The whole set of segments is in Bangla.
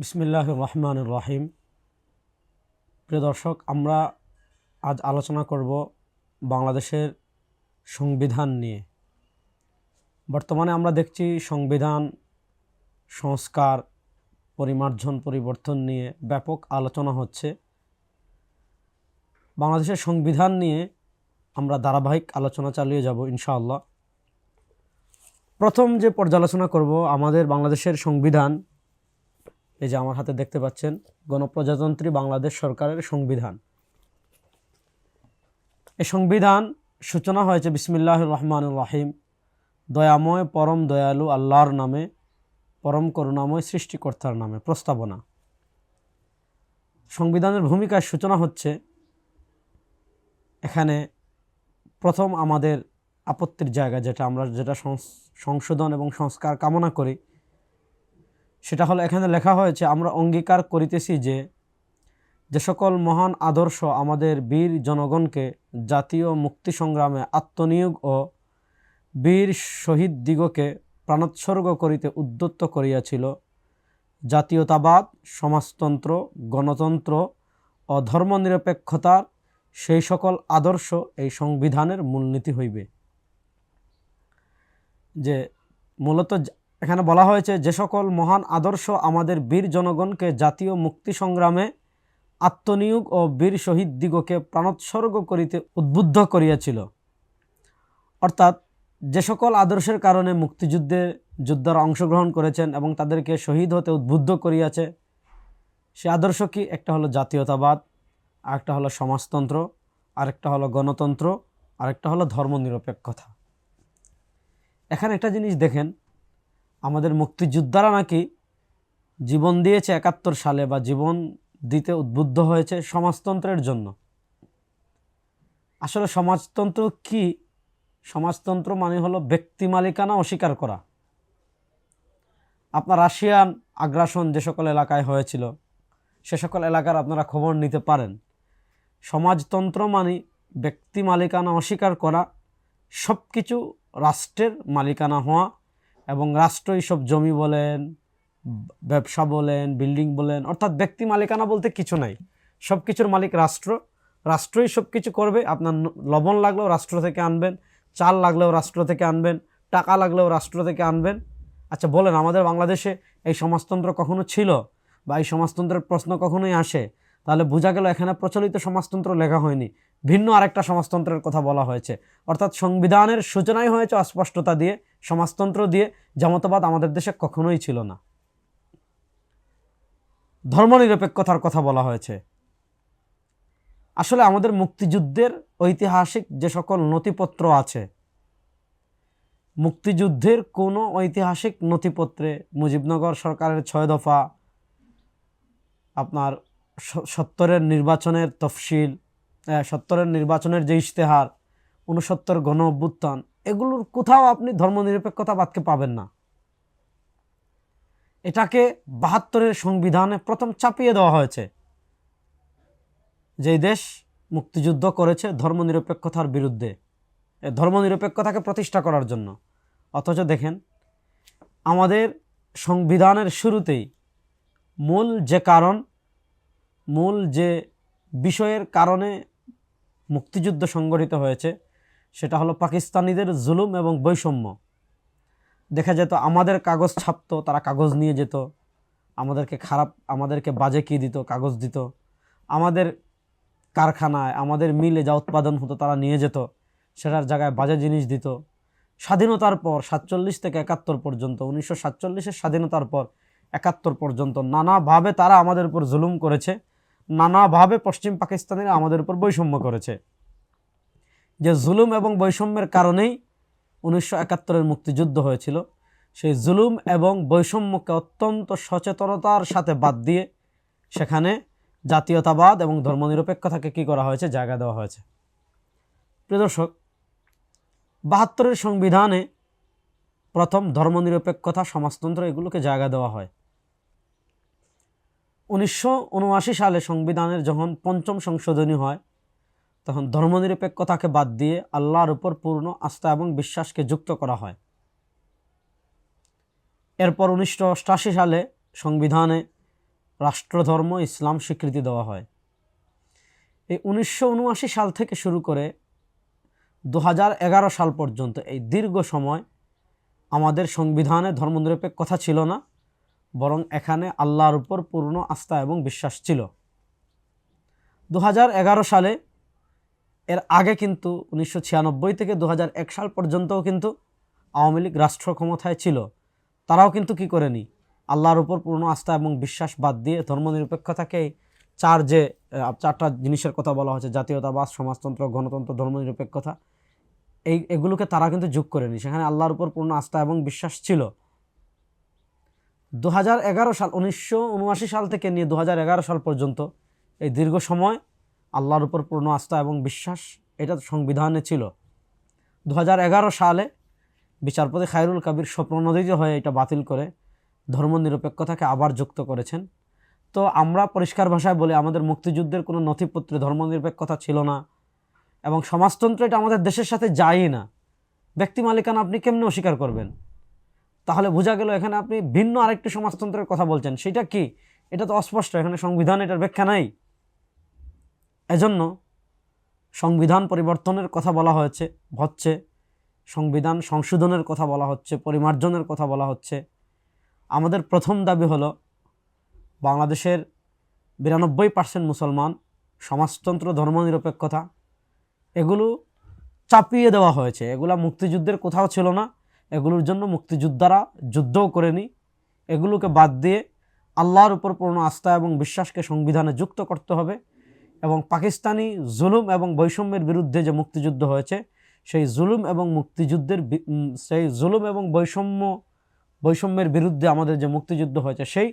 বিসমিল্লাহ রহমান রাহিম। প্রিয় দর্শক, আমরা আজ আলোচনা করব বাংলাদেশের সংবিধান নিয়ে। বর্তমানে আমরা দেখছি সংবিধান, সংস্কার, পরিমার্জন, পরিবর্তন নিয়ে ব্যাপক আলোচনা হচ্ছে। বাংলাদেশের সংবিধান নিয়ে আমরা ধারাবাহিক আলোচনা চালিয়ে যাব, ইনশাআল্লাহ। প্রথম যে পর্যালোচনা করব, আমাদের বাংলাদেশের সংবিধান এই যে আমার হাতে দেখতে পাচ্ছেন গণপ্রজাতন্ত্রী বাংলাদেশ সরকারের সংবিধান। এই সংবিধান সূচনা হয়েছে বিসমিল্লাহ রহমান রাহিম। দয়াময়, পরম দয়ালু আল্লাহর নামে, পরম করুণাময় সৃষ্টিকর্তার নামে প্রস্তাবনা। সংবিধানের ভূমিকার সূচনা হচ্ছে এখানে প্রথম আমাদের আপত্তির জায়গা যেটা আমরা যেটা সংশোধন এবং সংস্কার কামনা করি সেটা হলো এখানে লেখা হয়েছে, আমরা অঙ্গীকার করিতেছি যে যে সকল মহান আদর্শ আমাদের বীর জনগণকে জাতীয় মুক্তি সংগ্রামে আত্মনিয়োগ ও বীর শহীদ দিগকে প্রাণোৎসর্গ করিতে উদ্যত্ত করিয়াছিল। জাতীয়তাবাদ, সমাজতন্ত্র, গণতন্ত্র ও ধর্মনিরপেক্ষতার সেই সকল আদর্শ এই সংবিধানের মূলনীতি হইবে। যে মূলত এখানে বলা হয়েছে, যে সকল মহান আদর্শ আমাদের বীর জনগণকে জাতীয় মুক্তি সংগ্রামে আত্মনিয়োগ ও বীর শহীদ দিগকে প্রাণোৎসর্গ করিতে উদ্বুদ্ধ করিয়াছিল। অর্থাৎ, যে সকল আদর্শের কারণে মুক্তিযুদ্ধে যোদ্ধারা অংশগ্রহণ করেছেন এবং তাদেরকে শহীদ হতে উদ্বুদ্ধ করিয়াছে, সে আদর্শ কি? একটা হলো জাতীয়তাবাদ, আরেকটা হলো সমাজতন্ত্র, আরেকটা হলো গণতন্ত্র, আরেকটা হলো ধর্মনিরপেক্ষতা। এখানে একটা জিনিস দেখেন আমাদের মুক্তিযোদ্ধারা নাকি জীবন দিয়েছে একাত্তর সালে বা জীবন দিতে উদ্বুদ্ধ হয়েছে সমাজতন্ত্রের জন্য। আসলে সমাজতন্ত্র কি? সমাজতন্ত্র মানে হলো ব্যক্তি মালিকানা অস্বীকার করা। আপনার রাশিয়ান আগ্রাসন যে সকল এলাকায় হয়েছিল, সে সকল এলাকার আপনারা খবর নিতে পারেন। সমাজতন্ত্র মানে ব্যক্তি মালিকানা অস্বীকার করা সব কিছু রাষ্ট্রের মালিকানা হওয়া এবং রাষ্ট্রই সব জমি বলেন, ব্যবসা বলেন, বিল্ডিং বলেন, অর্থাৎ ব্যক্তি মালিকানা বলতে কিছু নাই। সব কিছুর মালিক রাষ্ট্র। রাষ্ট্রই সব কিছু করবে। আপনার লবণ লাগলেও রাষ্ট্র থেকে আনবেন, চাল লাগলেও রাষ্ট্র থেকে আনবেন, টাকা লাগলেও রাষ্ট্র থেকে আনবেন। আচ্ছা বলেন, আমাদের বাংলাদেশে এই সমাজতন্ত্র কখনো ছিল বা এই সমাজতন্ত্রের প্রশ্ন কখনোই আসে? তাহলে বোঝা গেল এখানে প্রচলিত সমাজতন্ত্র লেখা হয়নি। ভিন্ন আরেকটা সমাজতন্ত্রের কথা বলা হয়েছে। অর্থাৎ সংবিধানের সূচনাই হয়েছে অস্পষ্টতা দিয়ে। সমাজতন্ত্র দিয়ে জামতবাদ আমাদের দেশে কখনোই ছিল না। ধর্মনিরপেক্ষতার কথা বলা হয়েছে। আসলে আমাদের মুক্তিযুদ্ধের ঐতিহাসিক যে সকল নথিপত্র আছে, মুক্তিযুদ্ধের কোনো ঐতিহাসিক নথিপত্রে মুজিবনগর সরকারের ছয় দফা, আপনার সত্তরের নির্বাচনের তফসিল সত্তরের নির্বাচনের যে ইশতেহার উনসত্তর গণ অভ্যুত্থান এগুলোর কোথাও আপনি ধর্মনিরপেক্ষতাবাদকে পাবেন না। এটাকে বাহাত্তরের সংবিধানে প্রথম চাপিয়ে দেওয়া হয়েছে। যে দেশ মুক্তিযুদ্ধ করেছে ধর্মনিরপেক্ষতার বিরুদ্ধে ধর্মনিরপেক্ষতাকে প্রতিষ্ঠা করার জন্য। অথচ দেখেন, আমাদের সংবিধানের শুরুতেই মূল যে কারণ, মূল যে বিষয়ের কারণে মুক্তিযুদ্ধ সংগঠিত হয়েছে সেটা হলো পাকিস্তানিদের জুলুম এবং বৈষম্য। দেখা যেত আমাদের কাগজ ছাপতো, তারা কাগজ নিয়ে যেত। আমাদেরকে খারাপ, আমাদেরকে বাজে কি দিত? কাগজ দিত। আমাদের কারখানায়, আমাদের মিলে যা উৎপাদন হতো, তারা নিয়ে যেত। সেটার জায়গায় বাজে জিনিস দিত। স্বাধীনতার পর, সাতচল্লিশ থেকে একাত্তর পর্যন্ত, উনিশশো সাতচল্লিশের স্বাধীনতার পর একাত্তর পর্যন্ত নানাভাবে তারা আমাদের উপর জুলুম করেছে। নানাভাবে পশ্চিম পাকিস্তানিরা আমাদের উপর বৈষম্য করেছে। যে জুলুম এবং বৈষম্যের কারণেই উনিশশো একাত্তরের মুক্তিযুদ্ধ হয়েছিল, সেই জুলুম এবং বৈষম্যকে অত্যন্ত সচেতনতার সাথে বাদ দিয়ে সেখানে জাতীয়তাবাদ এবং ধর্মনিরপেক্ষতাকে কী করা হয়েছে? জায়গা দেওয়া হয়েছে। প্রিয় দর্শক, বাহাত্তরের সংবিধানে প্রথম ধর্মনিরপেক্ষতা, সমাজতন্ত্র এগুলোকে জায়গা দেওয়া হয়। উনিশশো উনআশি সালে সংবিধানের যখন পঞ্চম সংশোধনী হয় তখন ধর্মনিরপেক্ষতাকে বাদ দিয়ে আল্লাহর উপর পূর্ণ আস্থা এবং বিশ্বাসকে যুক্ত করা হয়। এরপর উনিশশো সালে সংবিধানে রাষ্ট্রধর্ম, ইসলাম স্বীকৃতি দেওয়া হয়। এই উনিশশো উনআশি সাল থেকে শুরু করে দু হাজার এগারো সাল পর্যন্ত এই দীর্ঘ সময় আমাদের সংবিধানে ধর্মনিরপেক্ষতা ছিল না, বরং এখানে আল্লাহর উপর পূর্ণ আস্থা এবং বিশ্বাস ছিল। দু হাজার এগারো সালে এর আগে কিন্তু উনিশশো ছিয়ানব্বই থেকে দু হাজার এক সাল পর্যন্তও কিন্তু আওয়ামী লীগ রাষ্ট্র ক্ষমতায় ছিল। তারাও কিন্তু কি করেনি? আল্লাহর উপর পূর্ণ আস্থা এবং বিশ্বাস বাদ দিয়ে ধর্মনিরপেক্ষতাকে চার যে চারটা জিনিসের কথা বলা হচ্ছে জাতীয়তাবাদ, সমাজতন্ত্র, গণতন্ত্র, ধর্মনিরপেক্ষতা, এই, এগুলোকে তারা কিন্তু যোগ করেনি। সেখানে আল্লাহর উপর পূর্ণ আস্থা এবং বিশ্বাস ছিল। দু হাজার এগারো সাল, উনিশশো উনআশি সাল থেকে নিয়ে দু হাজার এগারো সাল পর্যন্ত এই দীর্ঘ সময় আল্লাহর উপর পূর্ণ আস্থা এবং বিশ্বাস, এটা সংবিধানে ছিল। দু হাজার এগারো সালে বিচারপতি খায়রুল কাবির স্বপ্ননদীত হয়ে, এটা বাতিল করে ধর্মনিরপেক্ষতাকে আবার যুক্ত করেছেন। তো আমরা পরিষ্কার ভাষায় বলি, আমাদের মুক্তিযুদ্ধের কোনো নথিপত্রে ধর্মনিরপেক্ষতা ছিল না এবং সমাজতন্ত্র এটা আমাদের দেশের সাথে যায়ই না। ব্যক্তি মালিকানা আপনি কেমনে অস্বীকার করবেন? তাহলে বোঝা গেল এখানে আপনি ভিন্ন আরেকটি সমাজতন্ত্রের কথা বলছেন। সেটা কি? এটা তো অস্পষ্ট, এখানে সংবিধান এটার ব্যাখ্যা নাই। এজন্য সংবিধান পরিবর্তনের কথা বলা হয়েছে, হচ্ছে, সংবিধান সংশোধনের কথা বলা হচ্ছে, পরিমার্জনের কথা বলা হচ্ছে। আমাদের প্রথম দাবি হলো, বাংলাদেশের বিরানব্বই পার্সেন্ট মুসলমান সমাজতন্ত্র, ধর্মনিরপেক্ষতা, এগুলো চাপিয়ে দেওয়া হয়েছে। এগুলা মুক্তিযুদ্ধের কোথাও ছিল না। এগুলোর জন্য মুক্তিযোদ্ধারা যুদ্ধও করেনি। এগুলোকে বাদ দিয়ে আল্লাহর উপর পূর্ণ আস্থা এবং বিশ্বাসকে সংবিধানে যুক্ত করতে হবে। এবং পাকিস্তানি জুলুম এবং বৈষম্যের বিরুদ্ধে যে মুক্তিযুদ্ধ হয়েছে, সেই জুলুম এবং মুক্তিযুদ্ধের সেই জুলুম এবং বৈষম্য, বৈষম্যের বিরুদ্ধে আমাদের যে মুক্তিযুদ্ধ হয়েছে, সেই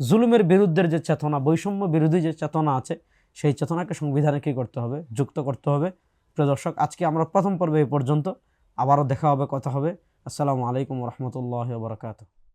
জুলুমের বিরুদ্ধের যে চেতনা, বৈষম্য বিরোধী যে চেতনা আছে, সেই চেতনাকে সংবিধানে কী করতে হবে? যুক্ত করতে হবে। প্রিয় দর্শক, আজকে আমরা প্রথম পর্বে এই পর্যন্ত আবারও দেখা হবে, কথা হবে। আসসালামু আলাইকুম রহমতুল্লাহ বরকাত